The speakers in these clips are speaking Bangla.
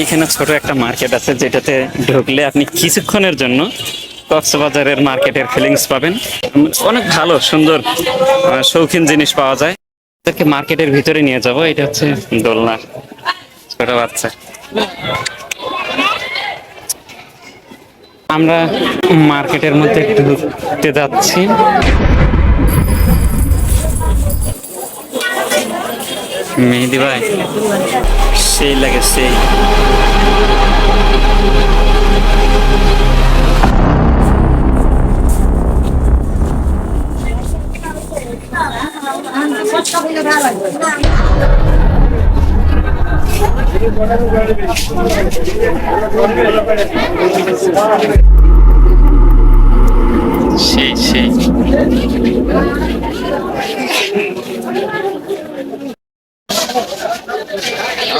এইখানে ছোট একটা মার্কেট আছে, যেটাতে ঢুকলে আপনি কিছুক্ষণের জন্য কক্সবাজারের মার্কেটের ফিলিংস পাবেন। অনেক ভালো, সুন্দর শৌখিন জিনিস পাওয়া যায়। তাকে মার্কেটের ভিতরে নিয়ে যাব, এটা হচ্ছে দোলনা, ছোট বাচ্চা। আমরা মার্কেটের মধ্যে ঢুকতে যাচ্ছি। মেহেদি ভাই সেই লাগে সেই। সেই সেই।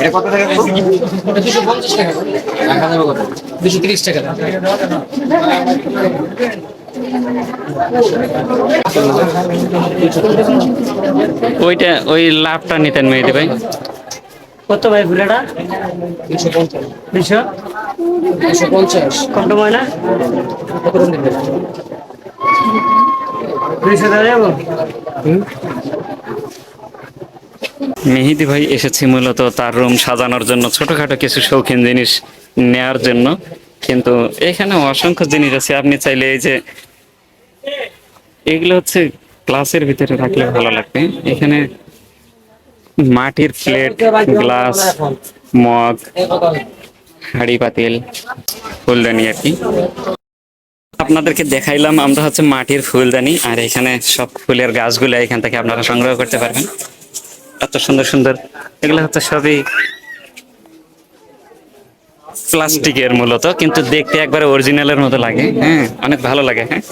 এটা কত টাকা দুশো পঞ্চাশ টাকা। কত দুশো তিরিশ টাকা। ওইটা ওই লাভটা নিতেন মেহেদি ভাই। কত ভাই দুশো পঞ্চাশ। দুশো দুশো পঞ্চাশ। কত ময়না? মেহেদি ভাই এসেছি মূলত তার রুম সাজানোর জন্য ছোটখাটো কিছু শৌখিন জিনিস নেয়ার জন্য। কিন্তু এখানে অসংখ্য জিনিস আছে। আপনি চাইলে এই যে এগুলো হচ্ছে গ্লাসের ভিতরে রাখলে ভালো লাগবে। এখানে মাটির প্লেট, গ্লাস, মগ, হাড়ি, পাতিল, ফুলদানি আর কি। আপনাদেরকে দেখাইলাম, আমরা হচ্ছে মাটির ফুলদানি, আর এখানে সব ফুলের গাছগুলো এখান থেকে আপনারা সংগ্রহ করতে পারবেন। এত সুন্দর সুন্দর, এগুলো হচ্ছে সবই প্লাস্টিকের মূলত, কিন্তু দেখতে একবারে অরিজিনালের মতো লাগে। হ্যাঁ অনেক ভালো লাগে হ্যাঁ।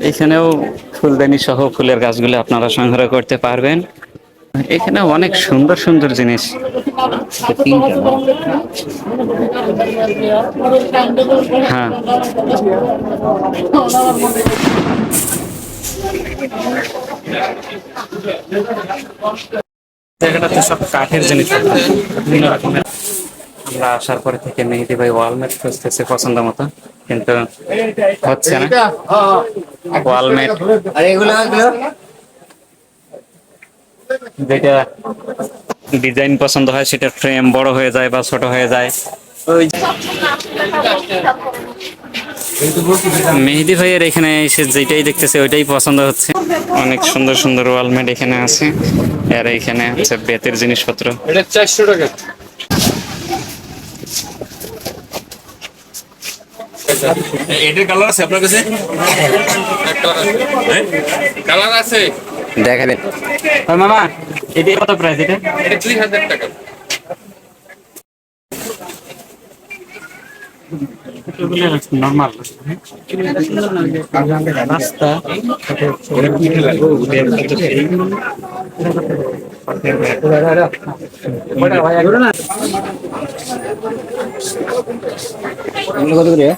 এখানেও ফুলদানি সহ ফুলের গাছগুলো আপনারা সংগ্রহ করতে পারবেন। এখানে অনেক সুন্দর সুন্দর জিনিস। হ্যাঁ। জায়গাটাতে সব কাঠের জিনিস। বিভিন্ন রকমের। আমরা আসার পরে থেকে মেহেদি ভাই ওয়ালমেট খুঁজতেছে পছন্দ মতো কিন্তু হচ্ছে না। ওয়ালমেট। আর এগুলো এগুলো? যেটা ডিজাইন পছন্দ হয় সেটা ফ্রেম বড় হয়ে যায় বা ছোট হয়ে যায়। ওই মেহেদি ভাইয়ের এখানে এসে যেটাই দেখতেছে ওইটাই পছন্দ হচ্ছে। অনেক সুন্দর সুন্দর ওয়ালমেট এখানে আছে। আর এখানে হচ্ছে বেতের জিনিসপত্র। এটা চারশো টাকা। এটার কালার আছে আপনার কাছে? কালার আছে। দেখাবেন। মামা এটা কত প্রাইস এটা? এটা দুই হাজার টাকা। নর্মাল রাস্তা কত করে?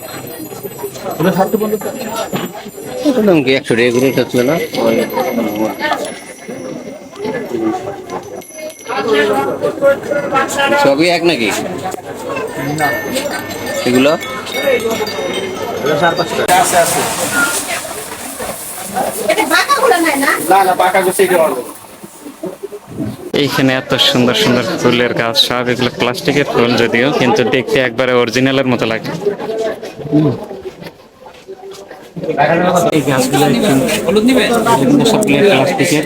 এটা দাম কি একশো টাকা করে থাকছিল না। সবই এক নাকি? এগুলো? এইখানে এত সুন্দর সুন্দর ফুলের গাছ সব এগুলো প্লাস্টিকের ফুল যদিও কিন্তু দেখতে একবারে অরিজিনালের মতো লাগে। এই গাছগুলো প্লাস্টিকের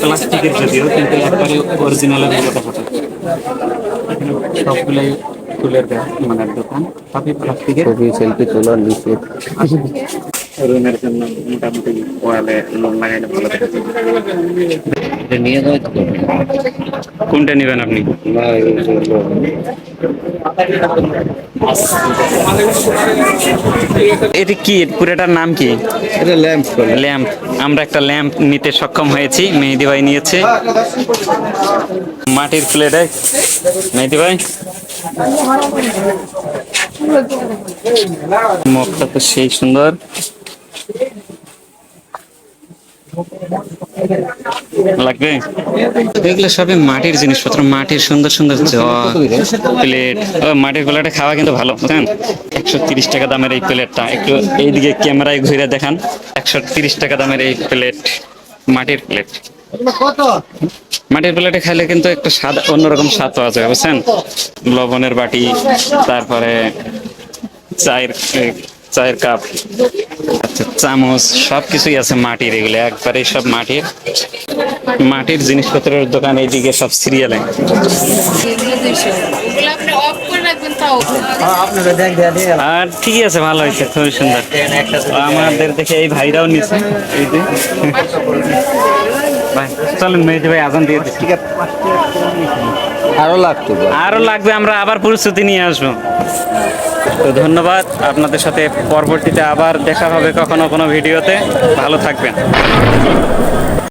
প্লাস্টিকের যদিও কিন্তু একবারে এখানে সবগুলাই ফুলের মানে দোকান সবই প্লাস্টিকের সেলফি তোলার নিচে রুমের জন্য মোটামুটি ওয়ালে লাগাইলে ভালো দেখা এটা নিয়ে যাওয়া তো। কোনটা নেবেন আপনি। এটা কি? পুরোটার নাম কি? এটা ল্যাম্প ল্যাম্প। আমরা একটা ল্যাম্প নিতে সক্ষম হয়েছি মেহেদি ভাই নিয়েছে। মাটির প্লেটে। মেহেদি ভাই? মুখটা তো সেই সুন্দর। লাগবে? এগুলো সবই মাটির জিনিসপত্র মাটির সুন্দর সুন্দর জগ প্লেট। মাটির প্লেটে খাওয়া কিন্তু ভালো বুঝছেন একশো তিরিশ টাকা দামের এই প্লেটটা। একটু এইদিকে ক্যামেরায় ঘুরে দেখান। একশো তিরিশ টাকা দামের এই প্লেট মাটির প্লেট। মাটির প্লেটে খাইলে কিন্তু একটা স্বাদ অন্যরকম স্বাদ পাওয়া যায় বুঝছেন? লবণের বাটি তারপরে চায়ের চায়ের কাপ আচ্ছা চামচ সব কিছুই আছে মাটির এগুলো একবারে সব মাটির। মাটির জিনিসপত্রের দোকান এইদিকে সব সিরিয়ালে। আর ঠিকই আছে ভালো হয়েছে খুবই সুন্দর। আমাদের দেখে এই ভাইরাও নিছে এই যে। ভাই চলেন মেহেদি ভাই আজান দিয়ে দিচ্ছি। আরও লাগতো। আরও লাগবে আমরা আবার প্রস্তুতি নিয়ে আসব। তো ধন্যবাদ আপনাদের সাথে পরবর্তীতে আবার দেখা হবে কখনো কোনো ভিডিওতে। ভালো থাকবেন।